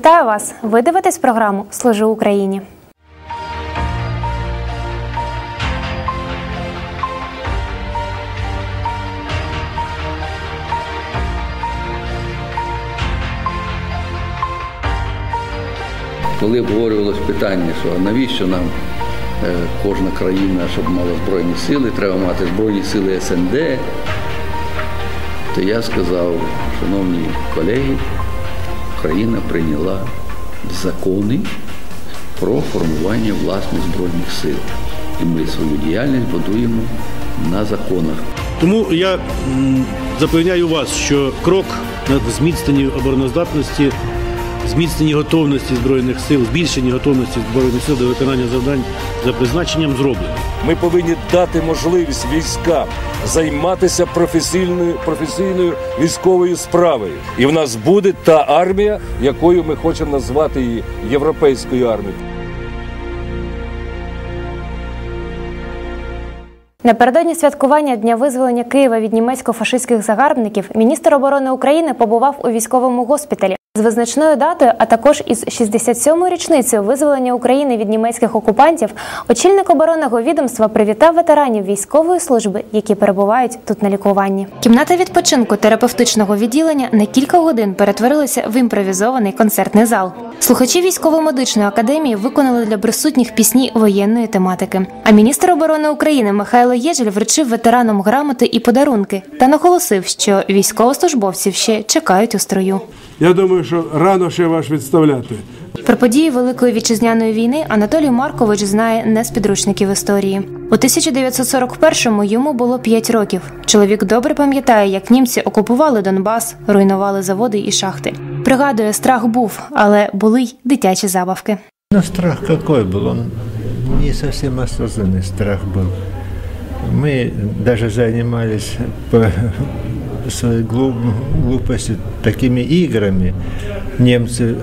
Вітаю вас! Ви дивитесь програму Служу Україні. Коли обговорювалось питання, що навіщо нам е, кожна країна, щоб мала збройні сили, треба мати збройні сили СНД, то я сказав, шановні колеги, Україна прийняла закони про формування власних збройних сил. І ми свою діяльність будуємо на законах. Тому я запевняю вас, що крок на зміцненні обороноздатності, зміцненні готовності збройних сил, збільшенні готовності збройних сил до виконання завдань за призначенням зроблено. Ми повинні дати можливість військам займатися професійною професійною військовою справою. І в нас буде та армія, якою ми хочемо назвати її європейською армією. Напередодні святкування Дня визволення Києва від німецько-фашистських загарбників міністр оборони України побував у військовому госпіталі з визначною датою, а також із 67-ю річницею визволення України від німецьких окупантів. Очільник оборонного відомства привітав ветеранів військової служби, які перебувають тут на лікуванні. Кімната відпочинку терапевтичного відділення на кілька годин перетворилася в імпровізований концертний зал. Слухачі військово-медичної академії виконали для присутніх пісні воєнної тематики. А міністр оборони України Михайло Єжель вручив ветеранам грамоти і подарунки та наголосив, що військовослужбовців ще чекають у строю. Я думаю, що рано ще вас відставляти. Про події Великої вітчизняної війни Анатолій Маркович знає не з підручників історії. У 1941-му йому було 5 років. Чоловік добре пам'ятає, як німці окупували Донбас, руйнували заводи і шахти. Пригадує, страх був, але були й дитячі забавки. Ну, страх какой был? Он не совсем осознанный страх был. Мы даже занимались своей глуп- глупости такими играми. Немцы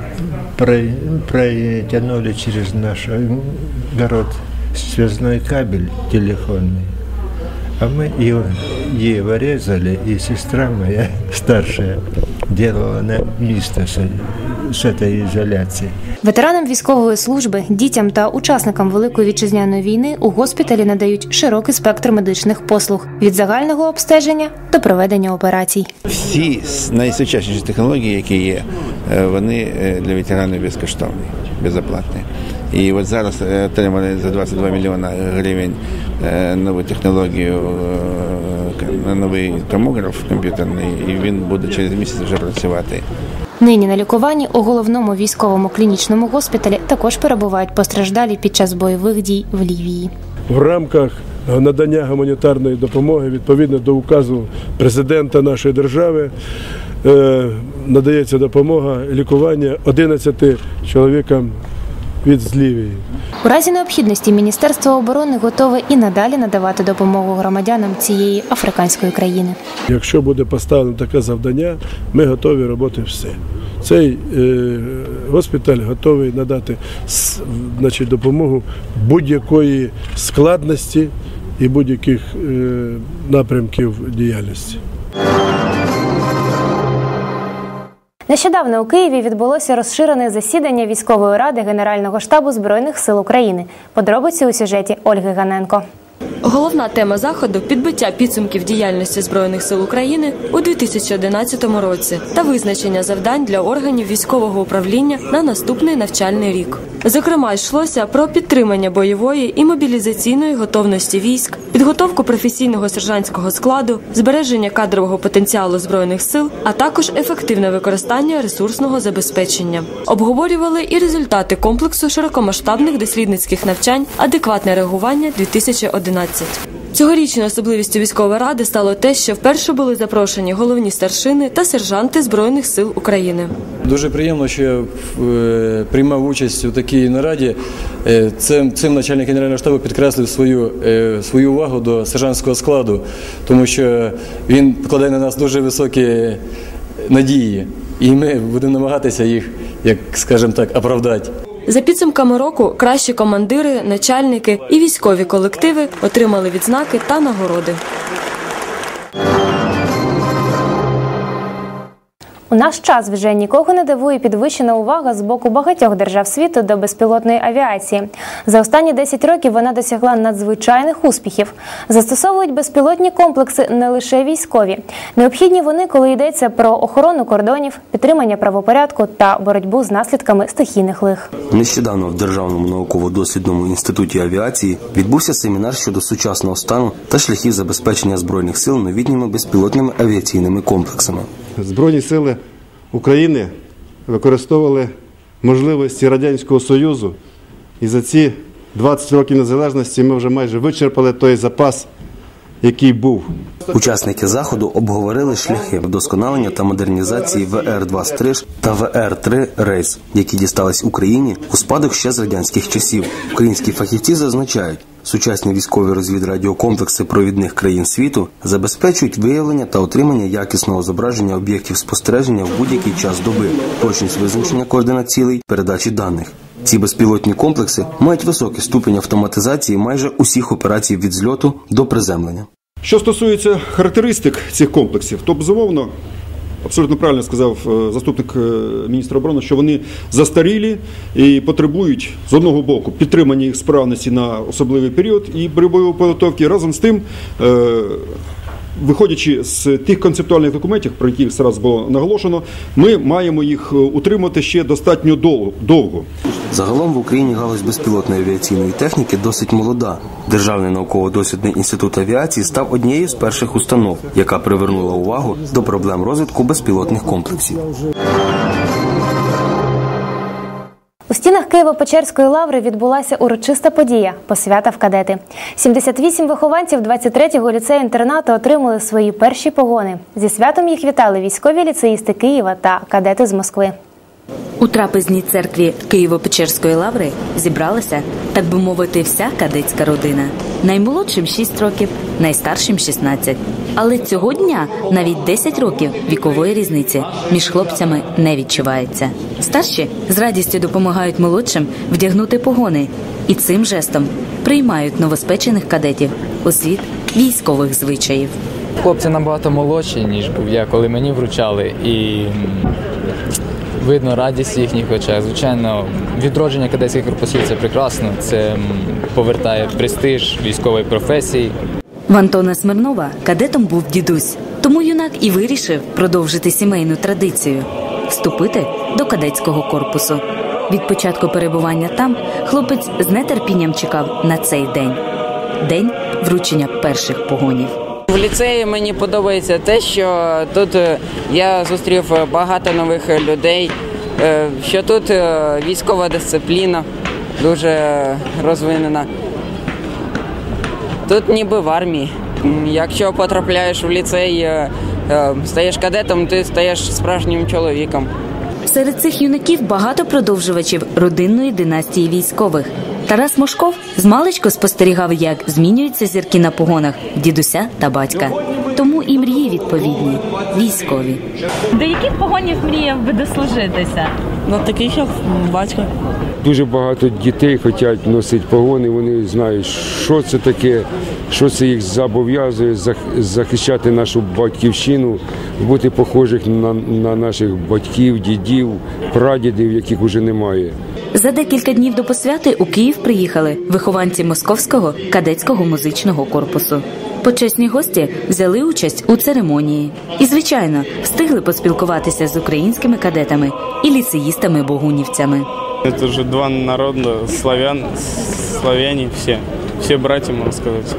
про- протянули через наш город связной кабель телефонный. А мы его, его резали, и сестра моя старшая делала на место с, с этой изоляцией. Ветеранам військової служби, дітям та учасникам Великої вітчизняної війни у госпіталі надають широкий спектр медичних послуг від загального обстеження до проведення операцій. Всі найсучасніші технології, які є, е, вони е, для ветеранів безкоштовні, безоплатні. І от зараз е, отримали за 22 мільйона гривень е, нову технологію, е, новий томограф комп'ютерний, і він буде через місяць вже працювати. Нині на лікуванні у головному військовому клінічному госпіталі також перебувають постраждалі під час бойових дій в Лівії. В рамках надання гуманітарної допомоги відповідно до указу президента нашої держави надається допомога лікування 11 чоловікам від злівії. У разі необхідності Міністерство оборони готове і надалі надавати допомогу громадянам цієї африканської країни. Якщо буде поставлено таке завдання, ми готові робити все. Цей е, госпіталь готовий надати значить, допомогу будь-якої складності і будь-яких е, напрямків діяльності. Нещодавно у Києві відбулося розширене засідання військової ради Генерального штабу збройних сил України. Подробиці у сюжеті Ольги Ганенко. Головна тема заходу підбиття підсумків діяльності збройних сил України у 2011 році та визначення завдань для органів військового управління на наступний навчальний рік. Зокрема, йшлося про підтримання бойової і мобілізаційної готовності військ, підготовку професійного сержантського складу, збереження кадрового потенціалу збройних сил, а також ефективне використання ресурсного забезпечення. Обговорювали і результати комплексу широкомасштабних дослідницьких навчань Адекватне реагування 2011 Цьогорічною особливістю військової ради стало те, що вперше були запрошені головні старшини та сержанти збройних сил України. Дуже приємно, що я е, приймав участь у такій нараді. Е, Цим, цим начальник генерального штабу підкреслив свою, е, свою увагу до сержантського складу, тому що він покладає на нас дуже високі надії, і ми будемо намагатися їх, як скажімо так, оправдати. За підсумками року кращі командири, начальники і військові колективи отримали відзнаки та нагороди. У наш час вже нікого не дивує підвищена увага з боку багатьох держав світу до безпілотної авіації. За останні 10 років вона досягла надзвичайних успіхів. Застосовують безпілотні комплекси не лише військові. Необхідні вони, коли йдеться про охорону кордонів, підтримання правопорядку та боротьбу з наслідками стихійних лих. Нещодавно в Державному науково-дослідному інституті авіації відбувся семінар щодо сучасного стану та шляхів забезпечення збройних сил новітніми безпілотними авіаційними комплексами. Збройні сили України використовували можливості Радянського Союзу, і за ці 20 років незалежності ми вже майже вичерпали той запас, який був. Учасники заходу обговорили шляхи вдосконалення та модернізації ВР-2 «Стриж» та ВР-3 «Рейс», які дістались Україні у спадок ще з радянських часів. Українські фахівці зазначають, сучасні військові розвідрадіокомплекси провідних країн світу забезпечують виявлення та отримання якісного зображення об'єктів спостереження в будь-який час доби, точність визначення координат цілей, передачі даних. Ці безпілотні комплекси мають високий ступінь автоматизації майже усіх операцій від зльоту до приземлення. Що стосується характеристик цих комплексів, то безумовно. Абсолютно правильно сказав е, заступник е, міністра оборони, що вони застарілі і потребують з одного боку підтримання їх справності на особливий період і бойової підготовки. Разом з тим, е, виходячи з тих концептуальних документів, про які зараз було наголошено, ми маємо їх утримати ще достатньо довго. Загалом в Україні галузь безпілотної авіаційної техніки досить молода. Державний науково-дослідний інститут авіації став однією з перших установ, яка привернула увагу до проблем розвитку безпілотних комплексів. Стінах Києво-Печерської лаври відбулася урочиста подія посвята в кадети. 78 вихованців 23-го ліцею інтернату отримали свої перші погони. Зі святом їх вітали військові ліцеїсти Києва та кадети з Москви. У трапезній церкві Києво-Печерської лаври зібралася, так би мовити, вся кадетська родина. Наймолодшим 6 років, найстаршим 16. Але цього дня навіть 10 років вікової різниці між хлопцями не відчувається. Старші з радістю допомагають молодшим вдягнути погони і цим жестом приймають новоспечених кадетів у світ військових звичаїв. Хлопці набагато молодші, ніж був я, коли мені вручали, і видно радість їхніх очах. Звичайно, відродження кадетських корпусів це прекрасно. Це повертає престиж військової професії. В Антона Смирнова кадетом був дідусь, тому юнак і вирішив продовжити сімейну традицію вступити до кадетського корпусу. Від початку перебування там хлопець з нетерпінням чекав на цей день день вручення перших погонів. В ліцеї мені подобається те, що тут е, я зустрів е, багато нових людей, е, що тут військова дисципліна дуже розвинена. Тут ніби в армії. Якщо потрапляєш в ліцей, стаєш кадетом, ти стаєш справжнім чоловіком. Серед цих юнаків багато продовжувачів родинної династії військових. Тарас Мошков змалечко спостерігав, як змінюються зірки на погонах дідуся та батька. Тому і мрії відповідні військові. До яких погонів мріяв би дослужитися? На таких, як батько. Дуже багато дітей хочуть носити погони, вони знають, що це таке, що це їх зобов'язує зах- захищати нашу батьківщину, бути похожих на, на наших батьків, дідів, прадідів, яких вже немає. За декілька днів до посвяти у Київ приїхали вихованці Московського кадетського музичного корпусу. Почесні гості взяли участь у церемонії і, звичайно, встигли поспілкуватися з українськими кадетами і ліцеїстами-богунівцями. Это же два народа, славян, славяне все. Все братья, можно сказать.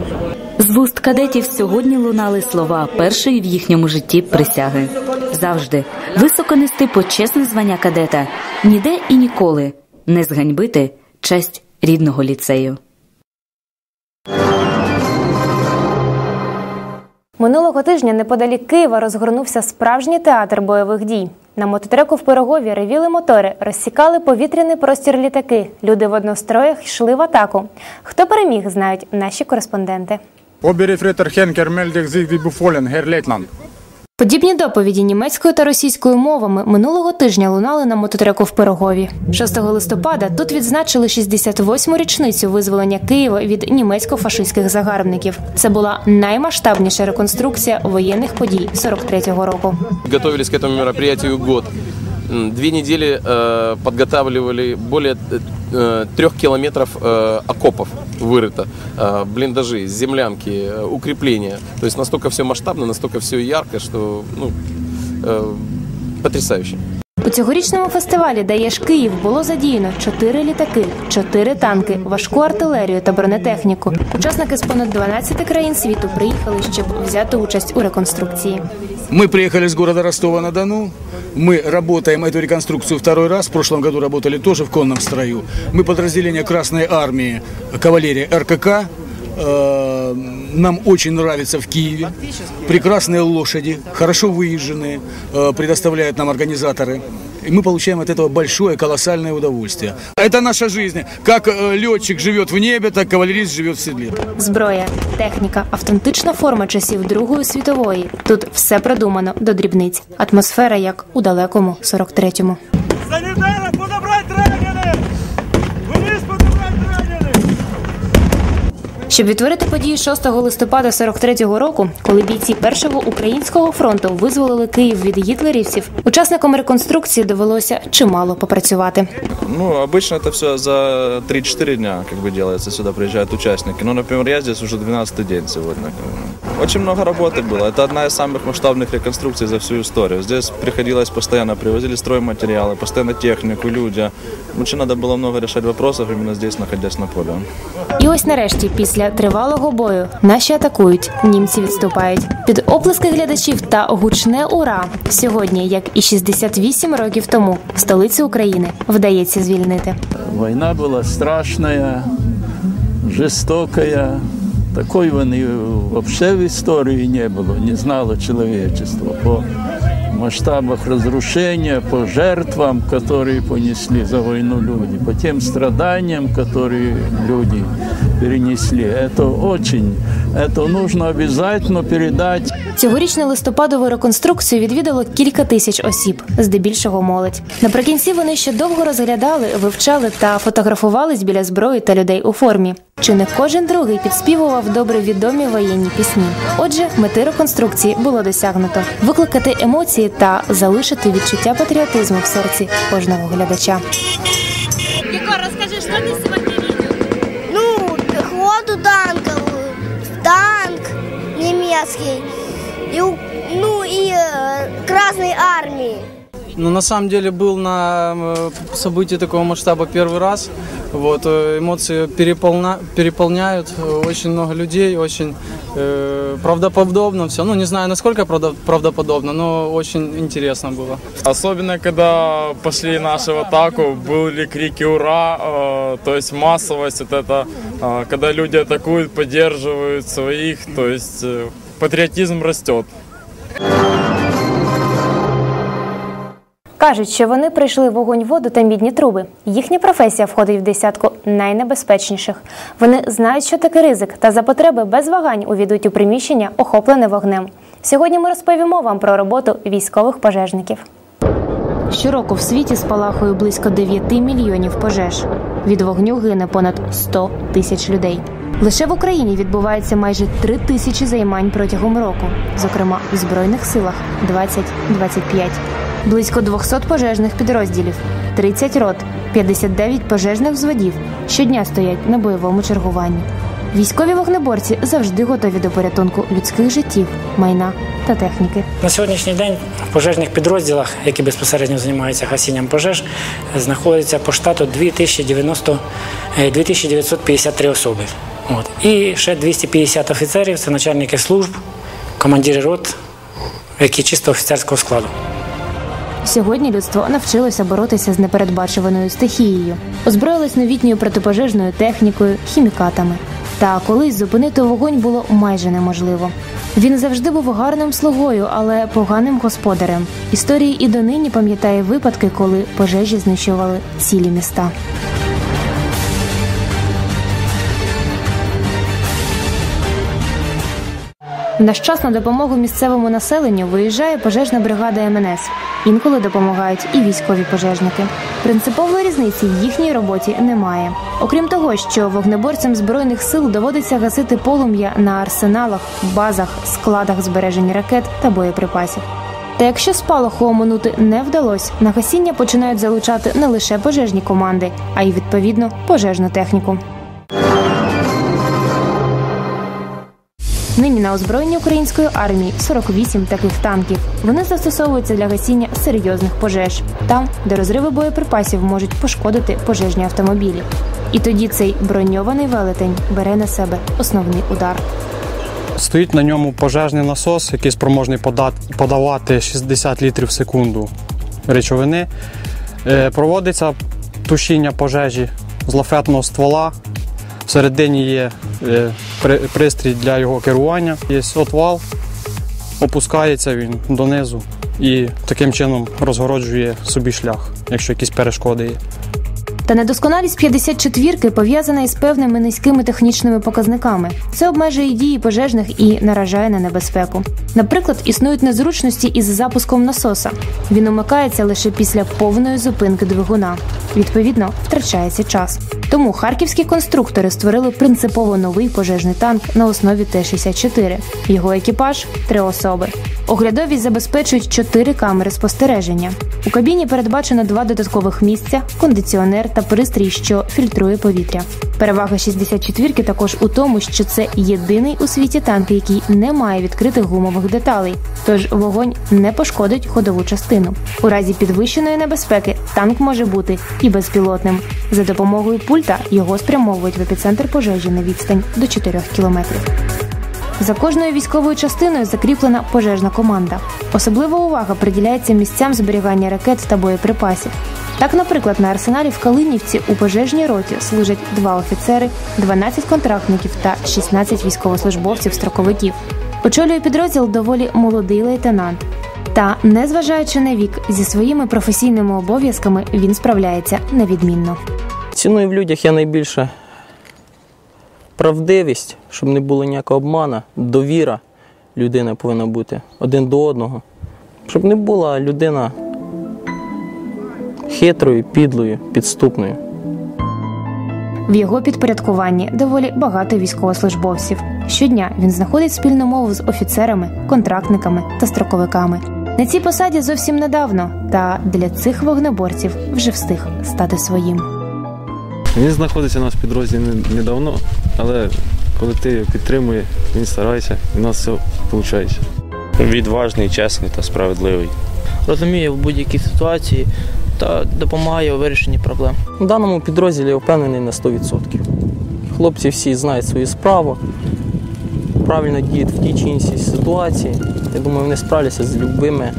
З вуст кадетів сьогодні лунали слова першої в їхньому житті присяги. Завжди високо нести почесне звання кадета, ніде і ніколи не зганьбити честь рідного ліцею. Минулого тижня неподалік Києва розгорнувся справжній театр бойових дій. На мототреку в Пирогові ревіли мотори, розсікали повітряний простір літаки. Люди в одностроях йшли в атаку. Хто переміг, знають наші кореспонденти. Melder sig vid befalen, herr Leitland. Подібні доповіді німецькою та російською мовами минулого тижня лунали на мототреку в Пирогові. 6 листопада тут відзначили 68-му річницю визволення Києва від німецько-фашистських загарбників. Це була наймасштабніша реконструкція воєнних подій 43-го року. Готовились к этому мероприятию год. Две недели э, подготавливали более э, трех километров э, окопов вырыто, э, блиндажи, землянки, э, укрепления. То есть настолько все масштабно, настолько все ярко, что ну, э, потрясающе. У цьогорічному фестивалі «Даєш Київ» було задіяно чотири літаки, чотири танки, важку артилерію та бронетехніку. Учасники з понад 12 країн світу приїхали, щоб взяти участь у реконструкції. Мы приехали с города Ростова-на-Дону. Мы работаем эту реконструкцию второй раз. В прошлом году работали тоже в конном строю. Мы подразделение Красной Армии, кавалерия РКК. Э, Нам очень нравится в Киеве. Прекрасные лошади, хорошо выезженные, э, предоставляют нам организаторы. И мы получаем от этого большое, колоссальное удовольствие. Это наша жизнь. Как э, летчик живет в небе, так кавалерист живет в седле. Зброя, техніка, автентична форма часів Другої світової. Тут все продумано до дрібниць. Атмосфера як у далекому 43-му. Щоб відтворити події 6 листопада 43-го року, коли бійці першого українського фронту визволили Київ від гітлерівців, учасникам реконструкції довелося чимало попрацювати. Ну, обычно это все за 3-4 дня как бы делается, сюда приезжают участники. Ну, например, я здесь уже 12 день сегодня. Очень много работы было. Это одна из самых масштабных реконструкций за всю историю. Здесь приходилось постоянно, привозили стройматериалы, постоянно технику, люди. Очень надо было много решать вопросов именно здесь, находясь на поле. І ось нарешті, після тривалого бою, наші атакують, німці відступають. Під оплески глядачів та гучне ура сьогодні, як і 68 років тому, столицю України вдається звільнити. Война была страшная, жестокая. Такой войны вообще в истории не было, не знало человечество. По масштабах разрушения, по жертвам, которые понесли за войну люди, по тем страданиям, которые люди перенесли. Это очень, это нужно обязательно передать Цьогорічну листопадову реконструкцію відвідало кілька тисяч осіб, здебільшого молодь. Наприкінці вони ще довго розглядали, вивчали та фотографувались біля зброї та людей у формі. Чи не кожен другий підспівував добре відомі воєнні пісні? Отже, мети реконструкції було досягнуто: викликати емоції та залишити відчуття патріотизму в серці кожного глядача. Егор, расскажи, что ты сегодня немецкий, и, ну и э, Красной армии. Ну, на самом деле был на э, событии такого масштаба первый раз. Вот, э, эмоции переполна- переполняют, э, очень много людей, очень э, правдоподобно все. Ну, не знаю, насколько правда- правдоподобно, но очень интересно было. Особенно, когда пошли наши в атаку, были крики «Ура!», э, то есть массовость, вот это, э, когда люди атакуют, поддерживают своих, то есть э, патриотизм растет. Кажуть, що вони прийшли вогонь, воду та мідні труби. Їхня професія входить в десятку найнебезпечніших. Вони знають, що таке ризик, та за потреби без вагань увійдуть у приміщення, охоплене вогнем. Сьогодні ми розповімо вам про роботу військових пожежників. Щороку в світі спалахує близько 9 мільйонів пожеж. Від вогню гине понад 100 тисяч людей. Лише в Україні відбувається майже 3 тисячі займань протягом року, зокрема в Збройних силах 20-25. Близько 200 пожежних підрозділів, 30 рот, 59 пожежних взводів щодня стоять на бойовому чергуванні. Військові вогнеборці завжди готові до порятунку людських життів, майна та техніки. На сьогоднішній день в пожежних підрозділах, які безпосередньо займаються гасінням пожеж, знаходиться по штату 2090, е, 2953 особи. От. І ще 250 офіцерів це начальники служб, командири рот, які чисто офіцерського складу. Сьогодні людство навчилося боротися з непередбачуваною стихією, озброїлось новітньою протипожежною технікою, хімікатами. Та колись зупинити вогонь було майже неможливо. Він завжди був гарним слугою, але поганим господарем. Історії і донині пам'ятає випадки, коли пожежі знищували цілі міста. В наш час на допомогу місцевому населенню виїжджає пожежна бригада МНС. Інколи допомагають і військові пожежники. Принципової різниці в їхній роботі немає. Окрім того, що вогнеборцям збройних сил доводиться гасити полум'я на арсеналах, базах, складах збереження ракет та боєприпасів. Та якщо спалаху оминути не вдалося, на гасіння починають залучати не лише пожежні команди, а й відповідно пожежну техніку. Нині на озброєнні української армії 48 таких танків. Вони застосовуються для гасіння серйозних пожеж, там, де розриви боєприпасів можуть пошкодити пожежні автомобілі. І тоді цей броньований велетень бере на себе основний удар. Стоїть на ньому пожежний насос, який спроможний подавати 60 літрів в секунду речовини. Е, Проводиться тушіння пожежі з лафетного ствола. Всередині є е, пристрій для його керування. Є отвал, опускається він донизу і таким чином розгороджує собі шлях, якщо якісь перешкоди є. Та недосконалість 54-ки пов'язана із певними низькими технічними показниками. Це обмежує дії пожежних і наражає на небезпеку. Наприклад, існують незручності із запуском насоса. Він умикається лише після повної зупинки двигуна. Відповідно, втрачається час. Тому харківські конструктори створили принципово новий пожежний танк на основі Т-64. Його екіпаж три особи. Оглядовість забезпечують чотири камери спостереження. У кабіні передбачено два додаткових місця, кондиціонер та пристрій, що фільтрує повітря. Перевага 64-ки також у тому, що це єдиний у світі танк, який не має відкритих гумових деталей, тож вогонь не пошкодить ходову частину. У разі підвищеної небезпеки танк може бути і безпілотним. За допомогою пульта його спрямовують в епіцентр пожежі на відстань до 4 кілометрів. За кожною військовою частиною закріплена пожежна команда. Особлива увага приділяється місцям зберігання ракет та боєприпасів. Так, наприклад, на арсеналі в Калинівці у пожежній роті служать два офіцери, 12 контрактників та 16 військовослужбовців строковиків. Очолює підрозділ доволі молодий лейтенант. Та, незважаючи на вік, зі своїми професійними обов'язками він справляється невідмінно. Ціную в людях я найбільше правдивість, щоб не було ніякого обмана, довіра людини повинна бути один до одного. Щоб не була людина хитрою, підлою, підступною. В його підпорядкуванні доволі багато військовослужбовців. Щодня він знаходить спільну мову з офіцерами, контрактниками та строковиками. На цій посаді зовсім недавно, та для цих вогнеборців вже встиг стати своїм. Він знаходиться у нас в підрозділі недавно, але колектив його підтримує, він старається, і у нас все виходить. Відважний, чесний та справедливий. розуміє в будь-якій ситуації та допомагає у вирішенні проблем. У даному підрозділі я впевнений на 100%. Хлопці всі знають свою справу, правильно діють в тій чи іншій ситуації. Я думаю, вони справляться з любими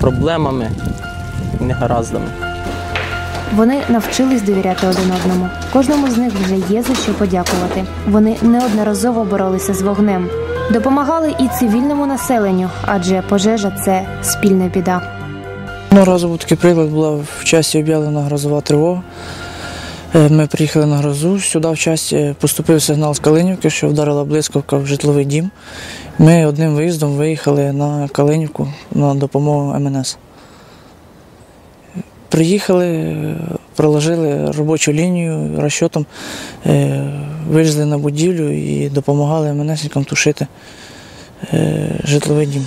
проблемами і негараздами. Вони навчились довіряти один одному. Кожному з них вже є за що подякувати. Вони неодноразово боролися з вогнем, допомагали і цивільному населенню, адже пожежа це спільна біда. Був такий приклад, була в часі об'явлена грозова тривога. Е, Ми приїхали на грозу, сюди в часі поступив сигнал з Калинівки, що вдарила блискавка в житловий дім. Ми одним виїздом виїхали на Калинівку на допомогу МНС. Приїхали, проложили робочу лінію розчотом, е, вилізли на будівлю і допомагали МНСникам тушити е, житловий дім.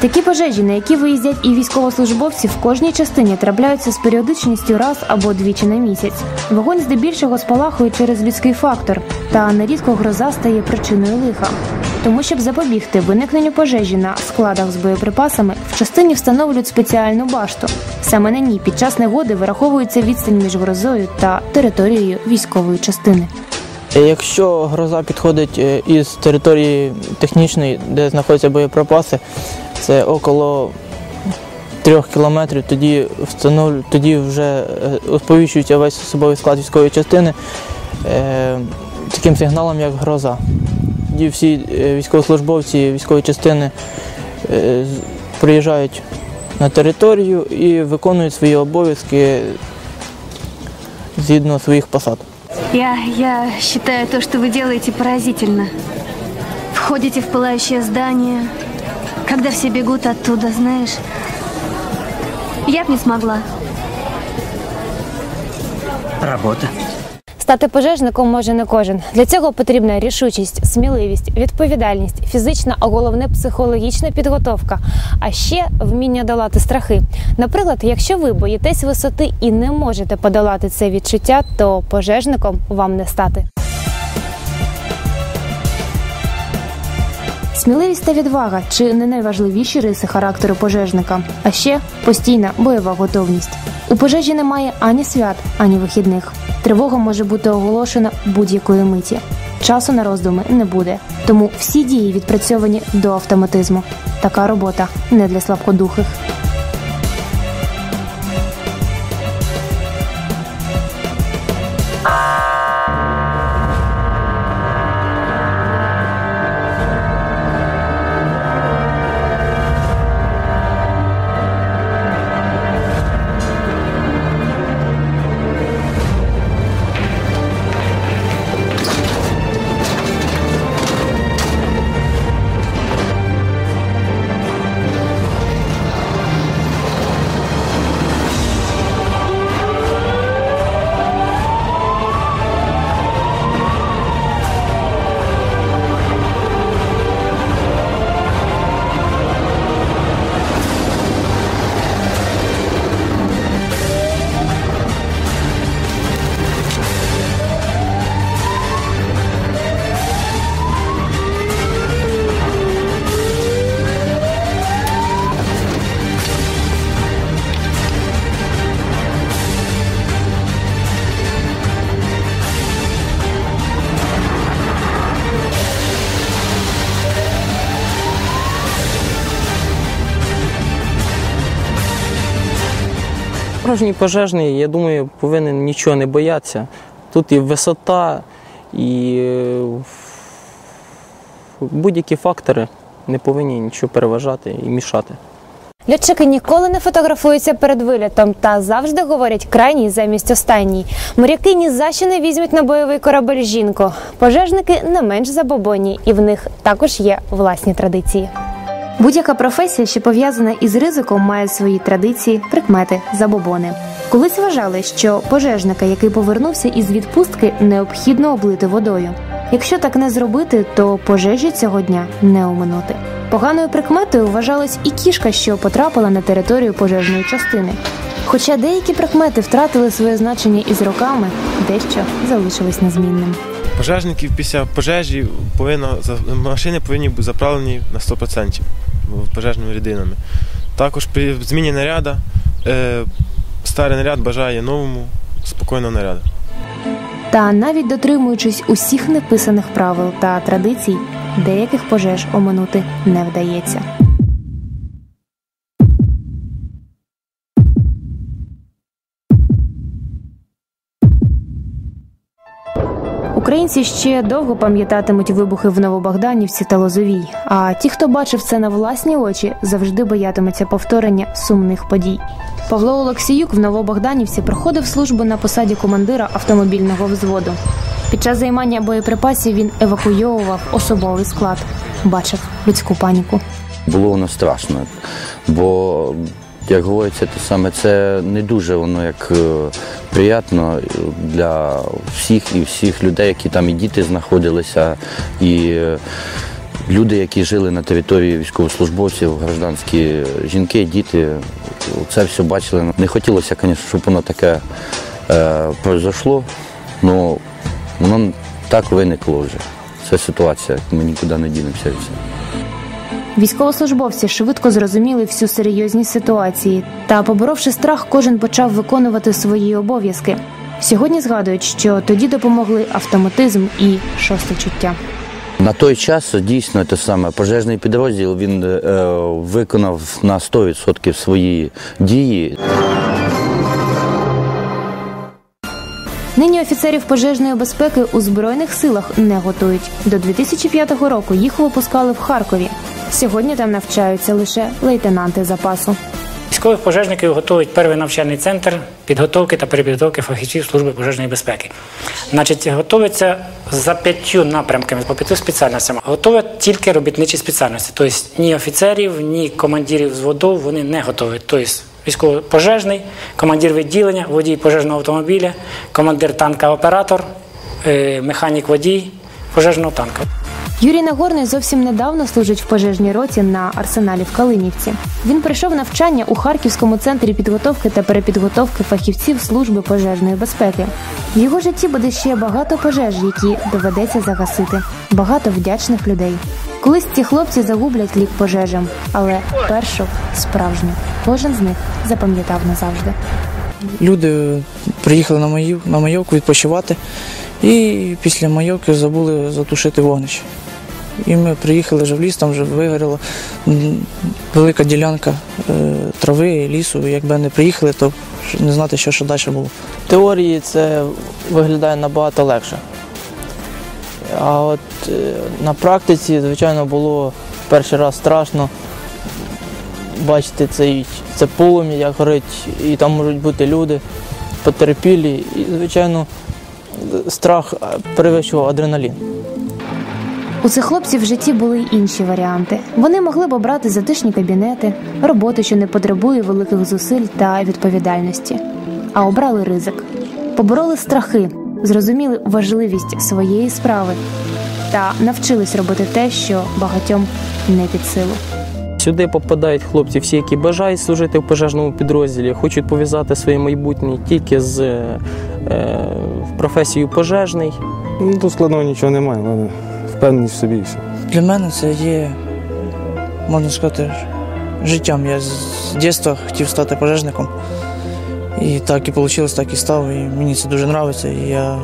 Такі пожежі, на які виїздять і військовослужбовці, в кожній частині трапляються з періодичністю раз або двічі на місяць. Вогонь здебільшого спалахує через людський фактор, та нерідко гроза стає причиною лиха. Тому, щоб запобігти виникненню пожежі на складах з боєприпасами, в частині встановлюють спеціальну башту. Саме на ній під час негоди вираховується відстань між грозою та територією військової частини. Е, Якщо гроза підходить е, із території технічної, де знаходяться боєприпаси, це около трьох кілометрів, тоді встановлю, тоді вже е, сповіщується весь особовий склад військової частини е, таким сигналом, як гроза. Тоді всі е, військовослужбовці військової частини е, приїжджають на територію і виконують свої обов'язки згідно своїх посад. Я, я считаю то, что вы делаете поразительно. В Ходите в пылающее здание, когда все бегут оттуда, знаешь. Я б не смогла. Работа. Стати пожежником може не кожен. Для цього потрібна рішучість, сміливість, відповідальність, фізична, а головне психологічна підготовка, а ще вміння долати страхи. Наприклад, якщо ви боїтесь висоти і не можете подолати це відчуття, то пожежником вам не стати. Сміливість та відвага чи не найважливіші риси характеру пожежника, а ще постійна бойова готовність. У пожежі немає ані свят, ані вихідних. Тривога може бути оголошена будь-якої миті. Часу на роздуми не буде, тому всі дії відпрацьовані до автоматизму. Така робота не для слабкодухих. Справжній пожежний, я думаю, повинен нічого не боятися. Тут і висота, і е, будь-які фактори не повинні нічого переважати і мішати. Льотчики ніколи не фотографуються перед вилітом та завжди говорять крайній замість останній. Моряки ні за що не візьмуть на бойовий корабель жінку. Пожежники не менш забобонні, і в них також є власні традиції. Будь-яка професія, що пов'язана із ризиком, має свої традиції, прикмети, забобони. Колись вважали, що пожежника, який повернувся із відпустки, необхідно облити водою. Якщо так не зробити, то пожежі цього дня не оминути. Поганою прикметою вважалась і кішка, що потрапила на територію пожежної частини. Хоча деякі прикмети втратили своє значення із роками, дещо залишилось незмінним. Пожежників після пожежі повинно за- машини повинні бути заправлені на 100% пожежними рідинами. Також при зміні наряду е, старий наряд бажає новому спокійного наряду. Та навіть дотримуючись усіх неписаних правил та традицій, деяких пожеж оминути не вдається. Українці ще довго пам'ятатимуть вибухи в Новобогданівці та Лозовій. А ті, хто бачив це на власні очі, завжди боятимуться повторення сумних подій. Павло Олексіюк в Новобогданівці проходив службу на посаді командира автомобільного взводу. Під час займання боєприпасів він евакуйовував особовий склад, бачив людську паніку. Було воно страшно, бо, як говориться, те саме це не дуже воно як е, приємно для всіх і всіх людей, які там і діти знаходилися, і е, люди, які жили на території військовослужбовців, гражданські жінки, діти, це все бачили. Не хотілося, звісно, щоб воно таке е, произошло, але воно так виникло вже. Це ситуація, ми нікуди не дінемося. Військовослужбовці швидко зрозуміли всю серйозність ситуації, та, поборовши страх, кожен почав виконувати свої обов'язки. Сьогодні згадують, що тоді допомогли автоматизм і шосте чуття. На той час дійсно те саме пожежний підрозділ він е, виконав на 100% свої дії. Нині офіцерів пожежної безпеки у збройних силах не готують. До 2005 року їх випускали в Харкові. Сьогодні там навчаються лише лейтенанти запасу. Військових пожежників готують перший навчальний центр підготовки та перепідготовки фахівців служби пожежної безпеки. Значить, готуються за п'ятью напрямками, по п'яти спеціальностями. Готують тільки робітничі спеціальності. Тобто ні офіцерів, ні командирів взводів вони не готують. Тобто військово-пожежний, командир відділення, водій пожежного автомобіля, командир танка оператор, е, механік водій пожежного танка. Юрій Нагорний зовсім недавно служить в пожежній роті на арсеналі в Калинівці. Він пройшов навчання у Харківському центрі підготовки та перепідготовки фахівців служби пожежної безпеки. В його житті буде ще багато пожеж, які доведеться загасити, багато вдячних людей. Колись ці хлопці загублять лік пожежам, але першу справжню кожен з них запам'ятав назавжди. Люди приїхали на Маїв, на Майовку відпочивати і після Майовки забули затушити вогнище. І ми приїхали вже в ліс, там вже вигоріла велика ділянка е, трави, лісу. Якби не приїхали, то не знати, що ще далі було. В теорії це виглядає набагато легше. А от е, на практиці, звичайно, було перший раз страшно бачити цей, це полум'я, як горить, і там можуть бути люди потерпілі. І, звичайно, страх перевищував адреналін. У цих хлопців в житті були й інші варіанти. Вони могли б обрати затишні кабінети, роботу, що не потребує великих зусиль та відповідальності, а обрали ризик, побороли страхи, зрозуміли важливість своєї справи та навчились робити те, що багатьом не під силу. Сюди попадають хлопці, всі, які бажають служити в пожежному підрозділі, хочуть пов'язати своє майбутнє тільки з е, е, професією пожежний. Ну, тут складного нічого немає, але впевненість в собі і все. Для мене це є, можна сказати, життям. Я з дитинства хотів стати пожежником. І так і вийшло, так і став. І мені це дуже подобається. І я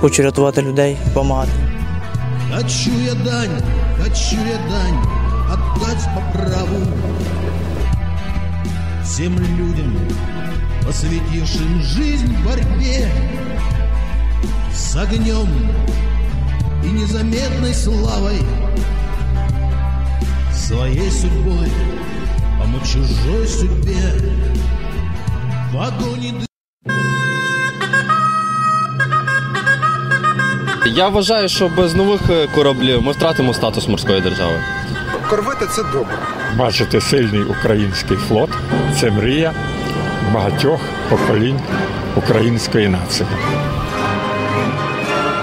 хочу рятувати людей, допомагати. Хочу я дань, хочу я дань отдать по праву Всем людям, посвятившим жизнь борьбе С огнем и незаметной славой Своей судьбой помочь чужой судьбе В огонь и Я вважаю, що без нових е, кораблів ми втратимо статус морської держави. Корвети це добре. Бачити сильний український флот це мрія багатьох поколінь української нації.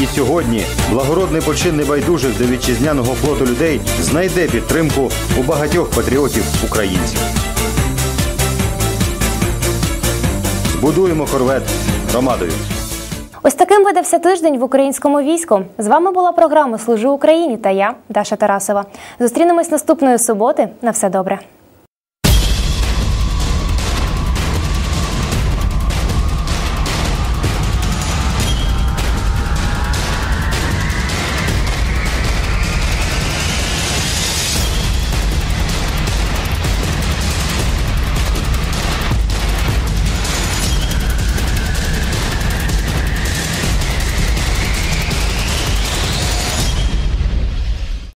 і сьогодні благородний почин небайдужих до вітчизняного флоту людей знайде підтримку у багатьох патріотів українців. Збудуємо корвет громадою. Ось таким видався тиждень в українському війську. З вами була програма Служу Україні та я, Даша Тарасова. Зустрінемось наступної суботи. На все добре.